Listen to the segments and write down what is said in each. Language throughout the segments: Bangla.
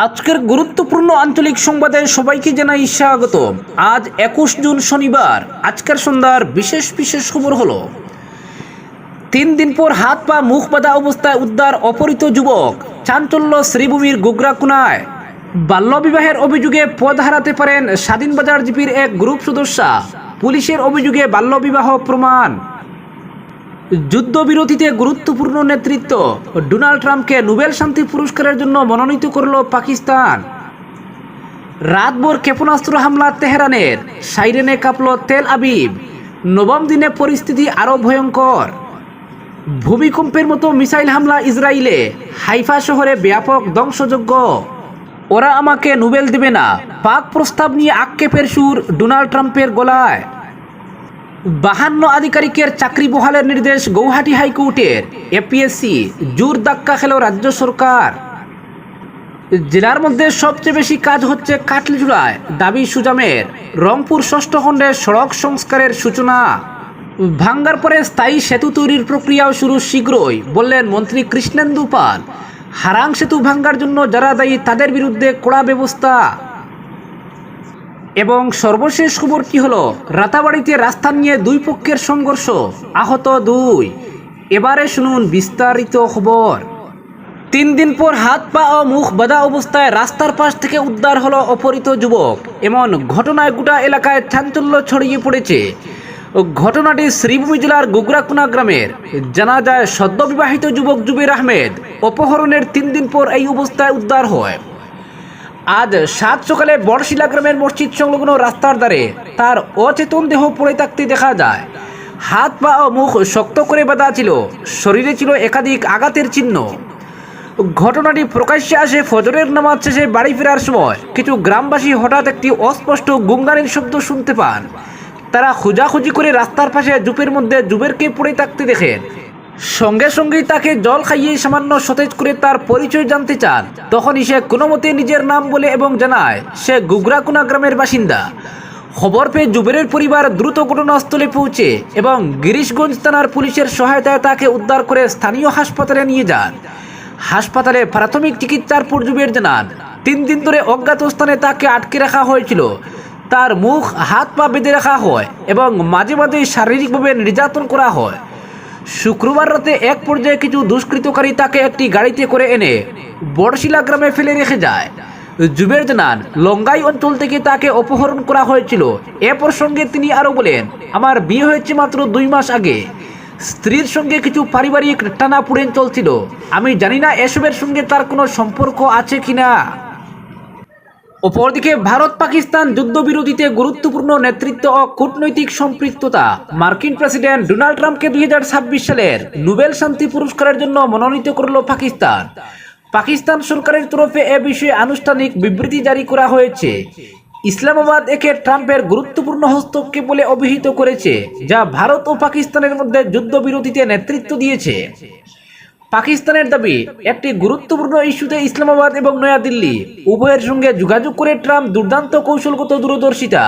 আজকের গুরুত্বপূর্ণ আঞ্চলিক সংবাদে সবাইকে জানাই স্বাগত। আজ একুশ জুন শনিবার, আজকের সন্ধ্যার বিশেষ বিশেষ খবর হলো, তিন দিন পর হাত পা মুখ বাঁধা অবস্থায় উদ্ধার অপহৃত যুবক, চাঞ্চল্য শ্রীভূমির গোগরাকুনায়। বাল্যবিবাহের অভিযোগে পদ হারাতে পারেন স্বাধীনবাজার জিপির এক গ্রুপ সদস্যা। পুলিশের অভিযোগে বাল্যবিবাহ প্রমাণ। যুদ্ধবিরতিতে গুরুত্বপূর্ণ নেতৃত্ব। ডোনাল্ড ট্রাম্পকে নোবেল শান্তি পুরস্কারের জন্য মনোনীত করল পাকিস্তান। রাতভর ক্ষেপণাস্ত্র হামলা তেহরানের, সাইরেনে কাঁপল তেল আবিব। নবম দিনে পরিস্থিতি আরও ভয়ঙ্কর। ভূমিকম্পের মতো মিসাইল হামলা ইসরায়েলে হাইফা শহরে ব্যাপক ধ্বংসযজ্ঞ ওরা আমাকে নোবেল দেবে না, পাক প্রস্তাব নিয়ে আক্ষেপের সুর ডোনাল্ড ট্রাম্পের গলায়। বাহান্ন আধিকারিকের চাকরি বহালের নির্দেশ গৌহাটি হাইকোর্টের। এপিএসসি, জোর ধাক্কা খেল রাজ্য সরকার। জেলার মধ্যে সবচেয়ে বেশি কাজ হচ্ছে কাটলিচুড়ায় দাবি সুজামের। রংপুর ষষ্ঠ খণ্ডে সড়ক সংস্কারের সূচনা। ভাঙ্গার পরে স্থায়ী সেতু তৈরির প্রক্রিয়াও শুরু শীঘ্রই, বললেন মন্ত্রী কৃষ্ণেন্দু পাল। হারাং সেতু ভাঙ্গার জন্য যারা দায়ী তাদের বিরুদ্ধে কড়া ব্যবস্থা। এবং সর্বশেষ খবর কি হলো? রাতাবাড়িতে রাস্তা নিয়ে দুই পক্ষের সংঘর্ষ, আহত দুই। এবারে শুনুন বিস্তারিত খবর। তিন দিন পর হাত, পা ও মুখ বাঁধা অবস্থায় রাস্তার পাশ থেকে উদ্ধার হলো অপহৃত যুবক। এমন ঘটনায় গোটা এলাকায় চাঞ্চল্য ছড়িয়ে পড়েছে। ঘটনাটি শ্রীভূমি জেলার গুগরাকুনা গ্রামের। জানা যায়, সদ্যবিবাহিত যুবক জুবির আহমেদ অপহরণের তিন দিন পর এই অবস্থায় উদ্ধার হয়। আজ সাত সকালে বড়শিলা গ্রামের মসজিদ সংলগ্ন রাস্তার ধারে তার অচেতন দেহ পড়ে থাকতে দেখা যায়। হাত, পা ও মুখ শক্ত করে বাঁধা ছিল, শরীরে ছিল একাধিক আঘাতের চিহ্ন। ঘটনাটি প্রকাশ্যে আসে ফজরের নামাজ শেষে বাড়ি ফেরার সময়। কিছু গ্রামবাসী হঠাৎ একটি অস্পষ্ট গুঙ্গানির শব্দ শুনতে পান। তারা খোঁজাখুঁজি করে রাস্তার পাশে জুপের মধ্যে জুবেরকে পড়ে থাকতে দেখেন। সঙ্গে সঙ্গেই তাকে জল খাইয়ে সামান্য সতেজ করে তার পরিচয় জানতে চান। তখনই সে কোনো মতে নিজের নাম বলে এবং জানায়, সে গুগরাকুনা গ্রামের বাসিন্দা। খবর পেয়ে জুবেরের পরিবার দ্রুত ঘটনাস্থলে পৌঁছে এবং গিরিশগঞ্জ থানার পুলিশের সহায়তায় তাকে উদ্ধার করে স্থানীয় হাসপাতালে নিয়ে যান। হাসপাতালে প্রাথমিক চিকিৎসার পর জুবের জানান, তিন দিন ধরে অজ্ঞাত স্থানে তাকে আটকে রাখা হয়েছিল। তার মুখ, হাত পা বেঁধে রাখা হয় এবং মাঝে মাঝে শারীরিকভাবে নির্যাতন করা হয়। শুক্রবার রাতে এক পর্যায়ে কিছু দুষ্কৃতকারী তাকে একটি গাড়িতে করে এনে বড়শিলা গ্রামে ফেলে রেখে যায়। জুবের জানান, লঙ্গাই অঞ্চল থেকে তাকে অপহরণ করা হয়েছিল। এ প্রসঙ্গে তিনি আরও বলেন, আমার বিয়ে হয়েছে মাত্র দুই মাস আগে। স্ত্রীর সঙ্গে কিছু পারিবারিক টানাপুড়েন চলছিল। আমি জানি না এসবের সঙ্গে তার কোনো সম্পর্ক আছে কিনা। অপরদিকে ভারত পাকিস্তান যুদ্ধবিরোধীতে গুরুত্বপূর্ণ নেতৃত্ব ও কূটনৈতিক সম্পৃক্ততা। মার্কিন প্রেসিডেন্ট ডোনাল্ড ট্রাম্পকে দুই হাজার ছাব্বিশ সালের নোবেল শান্তি পুরস্কারের জন্য মনোনীত করল পাকিস্তান। পাকিস্তান সরকারের তরফে এ বিষয়ে আনুষ্ঠানিক বিবৃতি জারি করা হয়েছে। ইসলামাবাদ একে ট্রাম্পের গুরুত্বপূর্ণ হস্তক্ষেপ বলে অভিহিত করেছে, যা ভারত ও পাকিস্তানের মধ্যে যুদ্ধবিরতিতে নেতৃত্ব দিয়েছে। পাকিস্তানের দাবি, একটি গুরুত্বপূর্ণ ইস্যুতে ইসলামাবাদ এবং নয়াদিল্লি উভয়ের সঙ্গে যোগাযোগ করে ট্রাম্প দুর্দান্ত কৌশলগত দূরদর্শিতা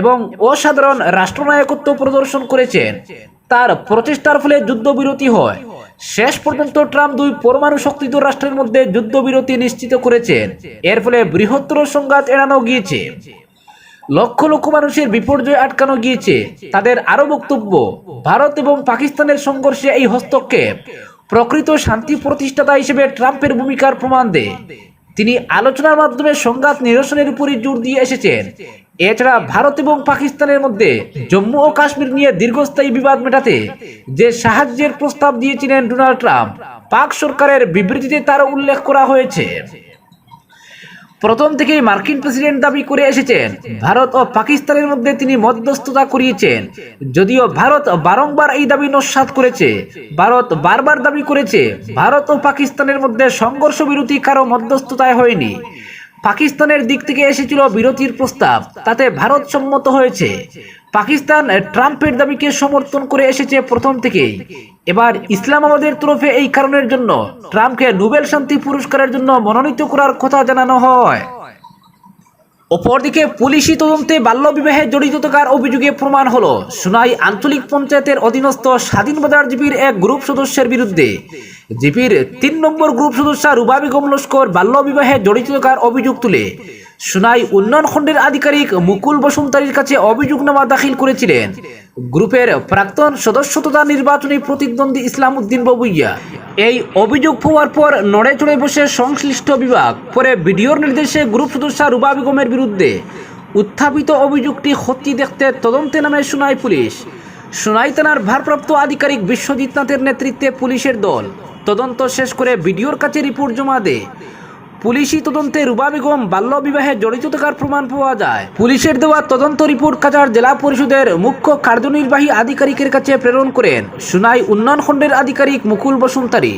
এবং অসাধারণ রাষ্ট্রনায়কত্ব প্রদর্শন করেছেন। তার প্রচেষ্টার ফলে যুদ্ধবিরতি হয়। শেষ পর্যন্ত ট্রাম্প দুই পরমাণু শক্তিধর রাষ্ট্রের মধ্যে যুদ্ধবিরতি নিশ্চিত করেছেন। এর ফলে বৃহত্তর সংঘাত এড়ানো গিয়েছে। লক্ষ লক্ষ মানুষের বিপর্যয় আটকানো গিয়েছে। তাদের আরও বক্তব্য, ভারত এবং পাকিস্তানের সংঘর্ষে এই হস্তক্ষেপ প্রকৃত শান্তি প্রতিষ্ঠাতা হিসেবে ট্রাম্পের ভূমিকার প্রমাণ দেয় তিনি আলোচনার মাধ্যমে সংঘাত নিরসনের উপরই জোর দিয়ে এসেছেন। এছাড়া ভারত এবং পাকিস্তানের মধ্যে জম্মু ও কাশ্মীর নিয়ে দীর্ঘস্থায়ী বিবাদ মেটাতে যে সাহায্যের প্রস্তাব দিয়েছিলেন ডোনাল্ড ট্রাম্প, পাক সরকারের বিবৃতিতে তার উল্লেখ করা হয়েছে। প্রথম থেকেই মার্কিন প্রেসিডেন্ট দাবি করে এসেছেন, ভারত ও পাকিস্তানের মধ্যে তিনি মধ্যস্থতা করিয়েছেন। যদিও ভারত বারংবার এই দাবি নস্বাত করেছে, ভারত বারবার দাবি করেছে, ভারত ও পাকিস্তানের মধ্যে সংঘর্ষ বিরতি কারও মধ্যস্থতায় হয়নি। পাকিস্তানের দিক থেকে এসেছিল বিরতির প্রস্তাব, তাতে ভারত সম্মত হয়েছে। পাকিস্তান ট্রাম্পের দাবিকে সমর্থন করে এসেছে প্রথম থেকেই। এবার ইসলামাবাদের তরফে এই কারণের জন্য, ট্রাম্পকে নোবেল শান্তি পুরস্কারের জন্য মনোনীত করার কথা জানানো হয়। অপরদিকে পুলিশি তদন্তে বাল্যবিবাহে জড়িত থাকার অভিযোগে প্রমাণ হলো, সোনাই আঞ্চলিক পঞ্চায়েতের অধীনস্থ স্বাধীন বাজার জীবীর এক গ্রুপ সদস্যের বিরুদ্ধে। জিপির তিন নম্বর গ্রুপ সদস্য রুবা বেগম লস্কর বাল্যবিবাহে জড়িত থাকার অভিযোগ তুলে সোনাই উন্নয়ন খণ্ডের আধিকারিক মুকুল বসুমতারির কাছে অভিযোগনামা দাখিল করেছিলেন। গ্রুপের প্রাক্তন সদস্য তথা নির্বাচনী প্রতিদ্বন্দ্বী ইসলাম উদ্দিন বাবুইয়া। এই অভিযোগ পাওয়ার পর নড়ে চড়ে বসে সংশ্লিষ্ট বিভাগ, পরে বিডিওর নির্দেশে গ্রুপ সদস্য রুবা বেগমের বিরুদ্ধে উত্থাপিত অভিযোগটি খতিয়ে দেখতে তদন্তে নামে সোনাই পুলিশ। সোনাই থানার ভারপ্রাপ্ত আধিকারিক বিশ্বজিৎ নাথের নেতৃত্বে পুলিশের দল। তদন্ত শেষ করে বিডিওর কাছে রিপোর্ট জমা দেয়। পুলিশি তদন্তে রুবা বেগম বাল্যবিবাহে জড়িত থাকার প্রমাণ পাওয়া যায়। পুলিশের দেওয়া তদন্ত রিপোর্ট কাছাড় জেলা পরিষদের মুখ্য কার্যনির্বাহী আধিকারিকের কাছে প্রেরণ করেন সুনাই উন্নয়ন খণ্ডের আধিকারিক মুকুল বসুমতারি।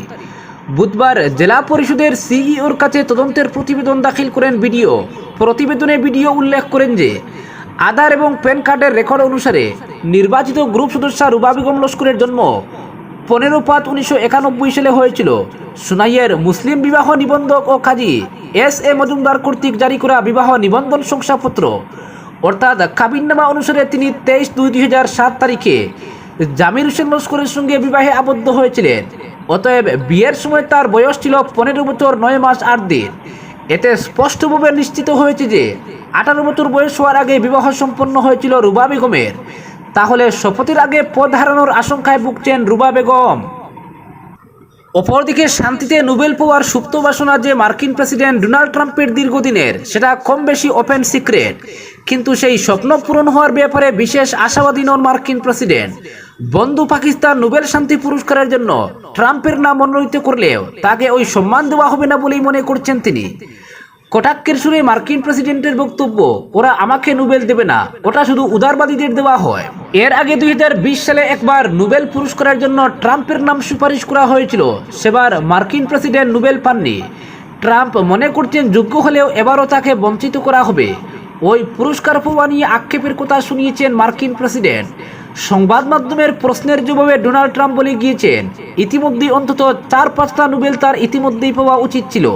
বুধবার জেলা পরিষদের সিইওর কাছে তদন্তের প্রতিবেদন দাখিল করেন বিডিও। প্রতিবেদনে বিডিও উল্লেখ করেন যে, আধার এবং প্যান কার্ডের রেকর্ড অনুসারে নির্বাচিত গ্রুপ সদস্য রুবা বেগম লস্করের জন্ম পনেরো পাঁচ উনিশশো একানব্বই সালে হয়েছিল। সুনাইয়ের মুসলিম বিবাহ নিবন্ধক ও কাজী এস এ মজুমদার কর্তৃক জারি করা বিবাহ নিবন্ধন শংসাপত্র। অর্থাৎ কাবিননামা অনুসারে তিনি তেইশ দুই দুই হাজার সাত তারিখে জামির হোসেন লস্করের সঙ্গে বিবাহে আবদ্ধ হয়েছিলেন। অতএব বিয়ের সময় তার বয়স ছিল পনেরো বছর নয় মাস আট দিন। এতে স্পষ্টভাবে নিশ্চিত হয়েছে যে আঠারো বছর বয়স হওয়ার আগে বিবাহ সম্পন্ন হয়েছিল রুবা বেগমের। তাহলে শপথের আগে পদ হারানোর আশঙ্কায় ভুগছেন রুবা বেগম। অপরদিকে শান্তিতে নোবেল পাওয়ার সুপ্ত বাসনা যে মার্কিন প্রেসিডেন্ট ডোনাল্ড ট্রাম্পের দীর্ঘদিনের, সেটা কম বেশি ওপেন সিক্রেট। কিন্তু সেই স্বপ্ন পূরণ হওয়ার ব্যাপারে বিশেষ আশাবাদী নন মার্কিন প্রেসিডেন্ট। বন্ধু পাকিস্তান নোবেল শান্তি পুরস্কারের জন্য ট্রাম্পের নাম মনোনীত করলেও তাকে ওই সম্মান দেওয়া হবে না বলেই মনে করছেন তিনি। কটাক্ষের সুরে মার্কিন প্রেসিডেন্টের বক্তব্য, ওরা আমাকে নোবেল দেবে না। ওটা শুধু উদারবাদীদের দেওয়া হয়। এর আগে দু হাজার বিশ সালে একবার নোবেল পুরস্কারের জন্য ট্রাম্পের নাম সুপারিশ করা হয়েছিল। সেবার মার্কিন প্রেসিডেন্ট নোবেল পাননি। ট্রাম্প মনে করছেন যোগ্য হলেও এবারও তাকে বঞ্চিত করা হবে। ওই পুরস্কার পাওয়া নিয়ে আক্ষেপের কথা শুনিয়েছেন মার্কিন প্রেসিডেন্ট। সংবাদ মাধ্যমের প্রশ্নের জবাবে ডোনাল্ড ট্রাম্প বলে গিয়েছেন, ইতিমধ্যেই অন্তত চার পাঁচটা নোবেল তার ইতিমধ্যেই পাওয়া উচিত ছিল।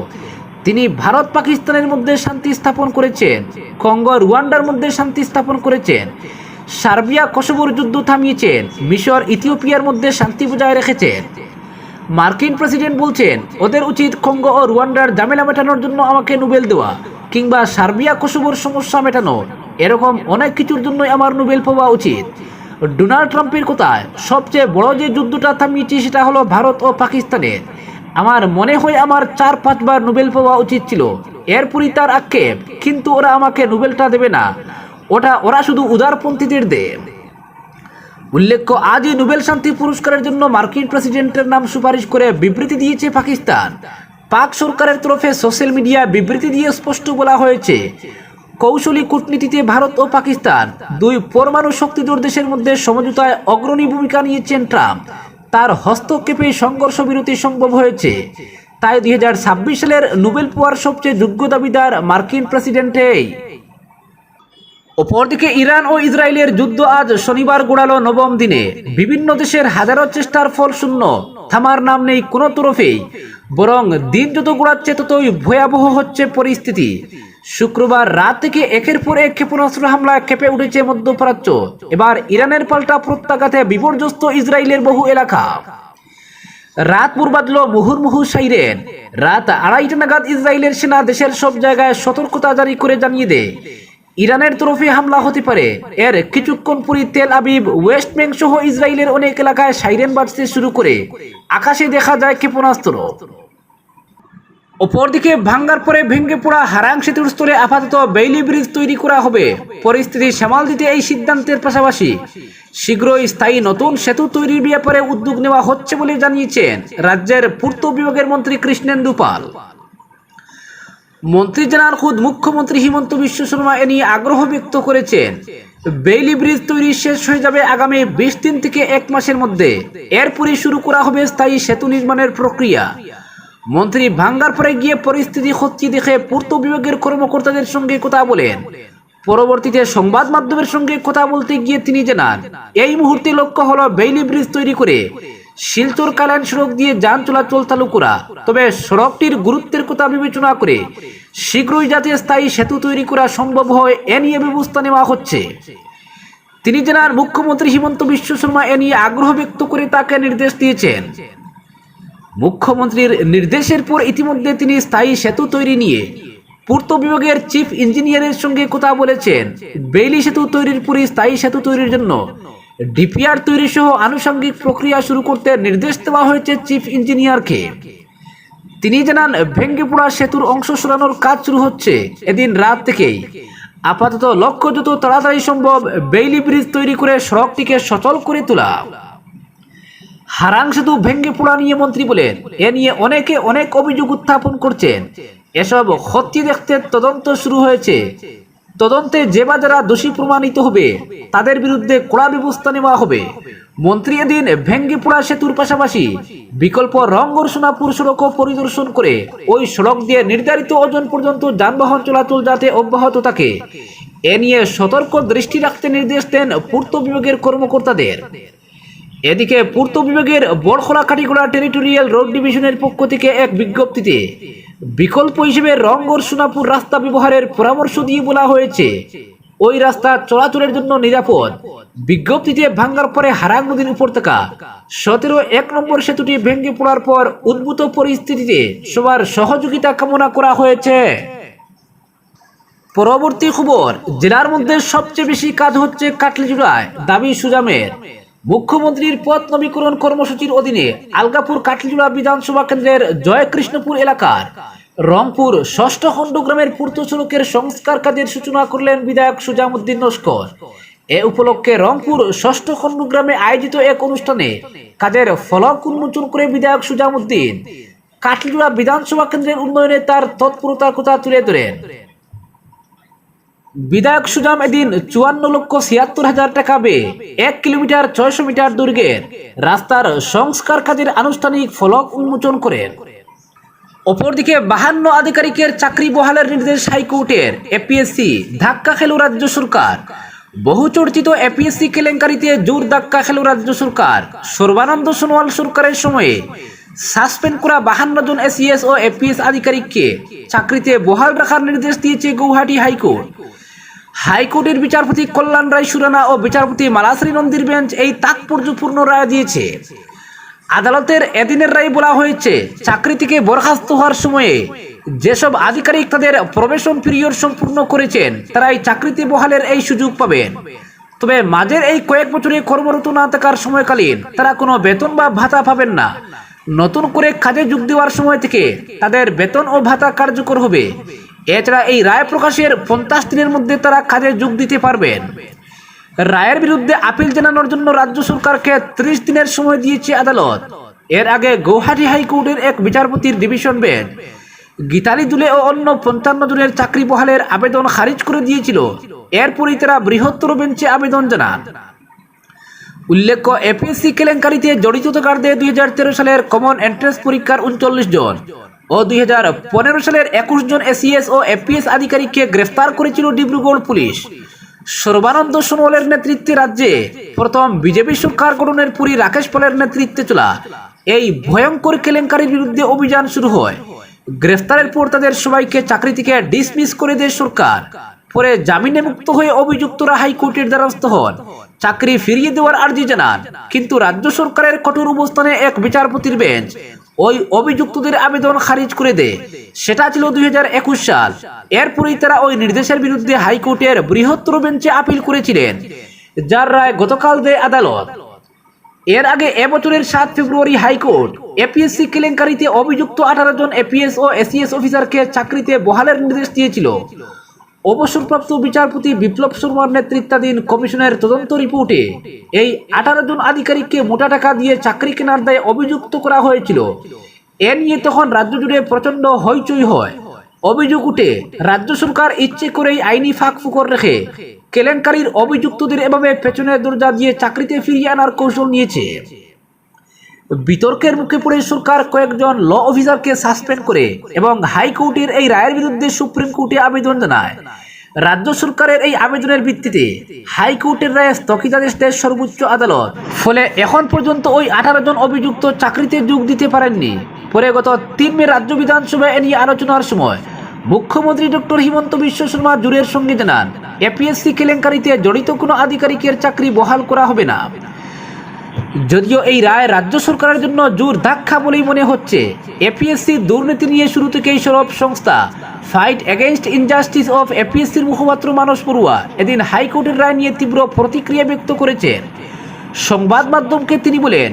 তিনি ভারত পাকিস্তানের মধ্যে শান্তি স্থাপন করেছেন, কঙ্গো রুয়ান্ডার মধ্যে শান্তি স্থাপন করেছেন, সার্বিয়া কসোভোর যুদ্ধ থামিয়েছেন, মিশর ইথিওপিয়ার মধ্যে শান্তি বজায় রেখেছেন। মার্কিন প্রেসিডেন্ট বলছেন, ওদের উচিত কঙ্গো ও রুয়ান্ডার জামেলা মেটানোর জন্য আমাকে নোবেল দেওয়া কিংবা সার্বিয়া কসোভোর সমস্যা মেটানো। এরকম অনেক কিছুর জন্যই আমার নোবেল পাওয়া উচিত। ডোনাল্ড ট্রাম্পের কথায় সবচেয়ে বড় যে যুদ্ধটা থামিয়েছি সেটা হলো ভারত ও পাকিস্তানের। আমার মনে হয় আমার চার পাঁচবার নোবেল পাওয়া উচিত ছিল। এরপরই তার আক্ষেপ, কিন্তু ওরা আমাকে নোবেলটা দেবে না। ওটা ওরা শুধু উদারপন্থীদের দেয়। উল্লেখ্য, আজই নোবেল শান্তি পুরস্কারের জন্য মার্কিন প্রেসিডেন্টের নাম সুপারিশ করে বিবৃতি দিয়েছে পাকিস্তান। পাক সরকারের তরফে সোশ্যাল মিডিয়া বিবৃতি দিয়ে স্পষ্ট বলা হয়েছে, কৌশলী কূটনীতিতে ভারত ও পাকিস্তান দুই পরমাণু শক্তিধর দেশের মধ্যে সমঝোতায় অগ্রণী ভূমিকা নিয়েছেন ট্রাম্প। তার হস্তক্ষেপে সংঘর্ষ বিরতি সম্ভব হয়েছে। তাই দুই হাজার ছাব্বিশ সালের নোবেল পাওয়ার সবচেয়ে যোগ্য দাবিদার মার্কিন প্রেসিডেন্টেই অপরদিকে ইরান ও ইসরায়েলের যুদ্ধ আজ শনিবার গোড়ালো নবম দিনে। বিভিন্ন দেশের হাজারো চেষ্টার ফল শূন্য। থামার নাম নেই কোনো তরফেই বরং দিন যত গোড়াচ্ছে ততই ভয়াবহ হচ্ছে পরিস্থিতি। শুক্রবার রাত থেকে একের পর এক ক্ষেপণাস্ত্র হামলা কেঁপে উঠেছে মধ্যপ্রাচ্য। এবার ইরানের পাল্টা প্রত্যাঘাতে বিপর্যস্ত ইসরায়েলের বহু এলাকা। রাত পুর বাদল মুহুর্মুহু সাইরেন। রাত আড়াইটা নাগাদ ইসরায়েলের সেনা দেশের সব জায়গায় সতর্কতা জারি করে জানিয়ে দেয়। ইরানের তরফে হামলা হতে পারে। এর কিছুক্ষণ পরই তেল আবিব ওয়েস্ট ব্যাংক সহ ইসরায়েলের অনেক এলাকায় সাইরেন বাজতে শুরু করে। আকাশে দেখা যায় ক্ষেপণাস্ত্র। অপরদিকে ভাঙ্গার পরে ভেঙে পড়া হারাং সেতুর স্তরে আপাতত বেইলি ব্রিজ তৈরি করা হবে। পরিস্থিতি সামাল দিতে এই সিদ্ধান্তের পাশাপাশি শীঘ্রই স্থায়ী নতুন সেতু তৈরির ব্যাপারে উদ্যোগ নেওয়া হচ্ছে বলে জানিয়েছেন রাজ্যের পূর্ত বিভাগের মন্ত্রী কৃষ্ণেন্দু পাল। মন্ত্রী জানার খুদ মুখ্যমন্ত্রী হিমন্ত বিশ্ব শর্মা এ নিয়ে আগ্রহ ব্যক্ত করেছেন। বেইলি ব্রিজ তৈরি শেষ হয়ে যাবে আগামী বিশ দিন থেকে এক মাসের মধ্যে। এরপরই শুরু করা হবে স্থায়ী সেতু নির্মাণের প্রক্রিয়া। মন্ত্রী ভাঙ্গার পরে গিয়ে পরিস্থিতি হচ্ছে দেখে পূর্ত বিভাগের কর্মকর্তাদের সঙ্গে কথা বলেন। পরবর্তীতে সংবাদ মাধ্যমের সঙ্গে কথা বলতে গিয়ে তিনি জানান, এই মুহূর্তে লক্ষ্য হলো বেইলি ব্রিজ তৈরি করে শিলচর কালান সড়ক দিয়ে যান চলাচল চালু করা। তবে সড়কটির গুরুত্বের কথা বিবেচনা করে শীঘ্রই যাতে স্থায়ী সেতু তৈরি করা সম্ভব হয়, এ নিয়ে ব্যবস্থা নেওয়া হচ্ছে। তিনি জানান মুখ্যমন্ত্রী হিমন্ত বিশ্ব শর্মা এ নিয়ে আগ্রহ ব্যক্ত করে তাকে নির্দেশ দিয়েছেন। মুখ্যমন্ত্রীর নির্দেশের পর ইতিমধ্যে তিনি স্থায়ী সেতু তৈরি নিয়ে পূর্ত বিভাগের চিফ ইঞ্জিনিয়ারের সঙ্গে কথা বলেছেন। বেইলি সেতু তৈরির পরই স্থায়ী সেতু তৈরির জন্য ডিপিআর তৈরি সহ আনুষঙ্গিক প্রক্রিয়া শুরু করতে নির্দেশ দেওয়া হয়েছে চিফ ইঞ্জিনিয়ারকে। তিনি জানান ভেঙ্গে পড়া সেতুর অংশ সরানোর কাজ শুরু হচ্ছে। এদিন রাত থেকেই। আপাতত লক্ষ্য যত তাড়াতাড়ি সম্ভব বেইলি ব্রিজ তৈরি করে সড়কটিকে সচল করে তোলা। হারাং সেতু ভেঙ্গে পড়া নিয়ে মন্ত্রী বলেন, এ নিয়ে অনেকে অনেক অভিযোগ উত্থাপন করছেন। এসব হত্যি দেখতে তদন্ত শুরু হয়েছে। তদন্তে যে বা যারা দোষী প্রমাণিত হবে, তাদের বিরুদ্ধে কড়া ব্যবস্থা নেওয়া হবে। মন্ত্রী এদিন ভেঙ্গিপুরা সেতুর পাশাপাশি বিকল্প রঙ্গর সোনাপুর সড়কও পরিদর্শন করে ওই সড়ক দিয়ে নির্ধারিত ওজন পর্যন্ত যানবাহন চলাচল যাতে অব্যাহত থাকে। এ নিয়ে সতর্ক দৃষ্টি রাখতে নির্দেশ দেন পূর্ত বিভাগের কর্মকর্তাদের। এদিকে পূর্ত বিভাগের বড়খোলা কাটিগোড়া টেরিটোরিয়াল রোড ডিভিশনের পক্ষ থেকে এক বিজ্ঞপ্তিতে বিকল্প হিসেবে রংগর সোনাপুর রাস্তা ব্যবহারের পরামর্শ দিয়ে বলা হয়েছে, ওই রাস্তা চলাচলের জন্য নিরাপদ। বিজ্ঞপ্তিতে ভাঙ্গার পরে হারাং নদীর উপত্যকা সতেরো এক নম্বর সেতুটি ভেঙে পড়ার পর উদ্ভূত পরিস্থিতিতে সবার সহযোগিতা কামনা করা হয়েছে। পরবর্তী খবর, জেলার মধ্যে সবচেয়ে বেশি কাজ হচ্ছে কাটলিজুড়ায়, দাবি সুজামের। মুখ্যমন্ত্রীর পথ নবীকরণ কর্মসূচির অধীনে আলগাপুর কাটলিজুড়া বিধানসভা কেন্দ্রের জয়কৃষ্ণপুর এলাকার রংপুর ষষ্ঠ খণ্ড গ্রামের পূর্ত সড়কের সংস্কার কাজের সূচনা করলেন বিধায়ক সুজামুদ্দিন নস্কর। এ উপলক্ষে রংপুর ষষ্ঠ খণ্ড গ্রামে আয়োজিত এক অনুষ্ঠানে কাজের ফলক উন্মোচন করে বিধায়ক সুজামুদ্দিন কাটলিজুড়া বিধানসভা কেন্দ্রের উন্নয়নে তার তৎপরতার কথা তুলে ধরেন। বিধায়ক সুজাম এদিন চুয়ান্ন লক্ষ ছিয়াত্তর হাজার টাকা ব্যয়ে এক কিলোমিটার ছয়শো মিটার দৈর্ঘ্যের রাস্তার সংস্কার কাজের আনুষ্ঠানিক ফলক উন্মোচন করেন। অপরদিকে বাহান্ন আধিকারিকের চাকরি বহালের নির্দেশ হাইকোর্টের এপিএসসি ধাক্কা খেল রাজ্য সরকার। বহু চর্চিত এপিএসসি কেলেঙ্কারিতে জোর ধাক্কা খেল রাজ্য সরকার। সর্বানন্দ সোনোয়াল সরকারের সময়ে সাসপেন্ড করা বাহান্ন জন এসিএস ও এপিএস আধিকারিককে চাকরিতে বহাল রাখার নির্দেশ দিয়েছে গৌহাটি হাইকোর্ট। হাইকোর্টের বিচারপতি কল্যাণ রায় সুরানা ও বিচারপতি মালাশ্রী নন্দীর বেঞ্চ এই তাৎপর্যপূর্ণ রায় দিয়েছে। আদালতের এদিনের রায় বলা হয়েছে, চাকরি থেকে বরখাস্ত হওয়ার সময়ে যেসব আধিকারিক তাদের প্রবেশন পিরিয়ড সম্পূর্ণ করেছেন তারা এই চাকরিতে বহালের এই সুযোগ পাবেন। তবে মাঝের এই কয়েক বছরে কর্মরত না থাকার সময়কালীন তারা কোনো বেতন বা ভাতা পাবেন না। নতুন করে কাজে যোগ দেওয়ার সময় থেকে তাদের বেতন ও ভাতা কার্যকর হবে। এছাড়া এই রায় প্রকাশের পঞ্চাশ দিনের মধ্যে তারা কাজে যোগ দিতে পারবেন। রায়ের বিরুদ্ধে আপিল জানানোর জন্য রাজ্য সরকারকে ত্রিশ দিনের সময় দিয়েছে আদালত। এর আগে গৌহাটি হাইকোর্টের এক বিচারপতির ডিভিশন বেঞ্চ গীতালি দুলে ও অন্য পঞ্চান্ন জনের চাকরি বহালের আবেদন খারিজ করে দিয়েছিল। এরপরই তারা বৃহত্তর বেঞ্চে আবেদন জানান। উল্লেখ্য এপিএসসি কেলেঙ্কারিতে জড়িত থাকারদের দুই সালের কমন এন্ট্রান্স পরীক্ষার উনচল্লিশ জন। ও দুই হাজার পনেরো সালের একুশ জন এসিএস ও এপিএস আধিকারিককে গ্রেফতার করেছিল ডিব্রুগড় পুলিশ। সর্বানন্দ সোনোয়ালের নেতৃত্বে রাজ্যে প্রথম বিজেপি সরকার গঠনের পুরী রাকেশ পালের নেতৃত্বে চলা এই ভয়ঙ্কর কেলেঙ্কারির বিরুদ্ধে অভিযান শুরু হয়। গ্রেফতারের পর তাদের সবাইকে চাকরি থেকে ডিসমিস করে দেয় সরকার। পরে জামিনে মুক্ত হয়ে অভিযুক্তরা হাইকোর্টের দ্বারস্থ হন। চাকরি ফিরিয়ে দেওয়ার আর্জি জানান, কিন্তু রাজ্য সরকারের কঠোর অবস্থানে এক বিচারপতির বেঞ্চ ওই অভিযুক্তদের আবেদন খারিজ করে দেয়। সেটা ছিল দুই সাল। এরপরেই তারা ওই নির্দেশের বিরুদ্ধে হাইকোর্টের বৃহত্তর বেঞ্চে আপিল করেছিলেন, যার রায় গতকাল দেয় আদালত। এর আগে এবছরের সাত ফেব্রুয়ারি হাইকোর্ট এপিএসসি কেলেঙ্কারিতে অভিযুক্ত আঠারো জন এপিএস ও এসিএস অফিসারকে চাকরিতে বহালের নির্দেশ দিয়েছিল। অবসরপ্রাপ্ত বিচারপতি বিপ্লব শর্মার নেতৃত্বাধীন কমিশনের তদন্ত রিপোর্টে এই আঠারো জন আধিকারিককে মোটা টাকা দিয়ে চাকরি কেনার দায়ে অভিযুক্ত করা হয়েছিল। এ নিয়ে তখন রাজ্য জুড়ে প্রচণ্ড হইচই হয়। অভিযোগ উঠে, রাজ্য সরকার ইচ্ছে করেই আইনি ফাঁক ফুকর রেখে কেলেঙ্কারির অভিযুক্তদের এভাবে পেছনের দরজা দিয়ে চাকরিতে ফিরিয়ে আনার কৌশল নিয়েছে। বিতর্কের মুখে পড়ে সরকার কয়েকজন ল অফিসারকে সাসপেন্ড করে এবং হাইকোর্টের এই রায়ের বিরুদ্ধে সুপ্রিম কোর্টে আবেদন জানায়। রাজ্য সরকারের এই আবেদনের ভিত্তিতে হাইকোর্টের রায়ে স্থগিতাদেশ দেয় সর্বোচ্চ আদালত। ফলে এখন পর্যন্ত ওই আঠারো জন অভিযুক্ত চাকরিতে যোগ দিতে পারেননি। পরে গত তিন মে রাজ্য বিধানসভায় এ নিয়ে আলোচনার সময় মুখ্যমন্ত্রী ডক্টর হিমন্ত বিশ্ব শর্মা জুরের সঙ্গে জানান এপিএসসি কেলেঙ্কারিতে জড়িত কোনো আধিকারিকের চাকরি বহাল করা হবে না। যদিও এই রায় রাজ্য সরকারের জন্য জোর ধাক্কা বলেই মনে হচ্ছে। এপিএসসি দুর্নীতি নিয়ে শুরু থেকেই সরব সংস্থা। ফাইট এগেনস্ট ইনজাস্টিস অফ এপিএসসির মুখপাত্র মানস বড়ুয়া এদিন হাইকোর্টের রায় নিয়ে তীব্র প্রতিক্রিয়া ব্যক্ত করেছেন। সংবাদ মাধ্যমকে তিনি বলেন,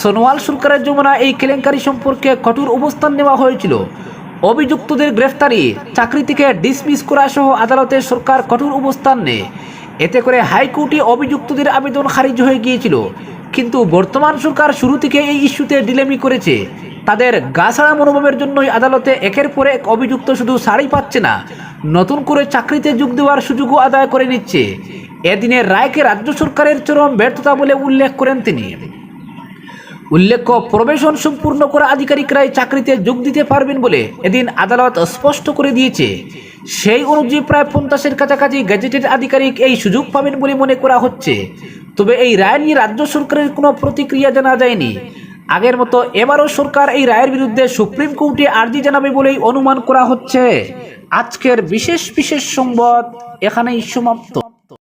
সোনোয়াল সরকারের যমুনা এই কেলেঙ্কারি সম্পর্কে কঠোর অবস্থান নেওয়া হয়েছিল। অভিযুক্তদের গ্রেফতারি, চাকরি থেকে ডিসমিস করা সহ আদালতে সরকার কঠোর অবস্থান নেয়। এতে করে হাইকোর্টে অভিযুক্তদের আবেদন খারিজ হয়ে গিয়েছিল। কিন্তু বর্তমান সরকার শুরু থেকে এই ইস্যুতে ডিলেমি করেছে। তাদের গাছাড়া মনোভাবের জন্যই আদালতে একের পর এক অভিযুক্ত শুধু সাড়ি পাচ্ছে না, নতুন করে চাকরিতে যোগ দেওয়ার সুযোগও আদায় করে নিচ্ছে। এদিনের রায়কে রাজ্য সরকারের চরম ব্যর্থতা বলে উল্লেখ করেন তিনি। উল্লেখ্য, প্রবেশন সম্পূর্ণ করা আধিকারিকরাই চাকরিতে যোগ দিতে পারবেন বলে এদিন আদালত স্পষ্ট করে দিয়েছে। সেই অনুযায়ী প্রায় পঞ্চাশের কাছাকাছি গ্যাজেটেড আধিকারিক এই সুযোগ পাবেন বলে মনে করা হচ্ছে। তবে এই রায় নিয়ে রাজ্য সরকারের কোনো প্রতিক্রিয়া জানা যায়নি। আগের মতো এবারও সরকার এই রায়ের বিরুদ্ধে সুপ্রিম কোর্টে আর্জি জানাবে বলেই অনুমান করা হচ্ছে। আজকের বিশেষ বিশেষ সংবাদ এখানেই সমাপ্ত।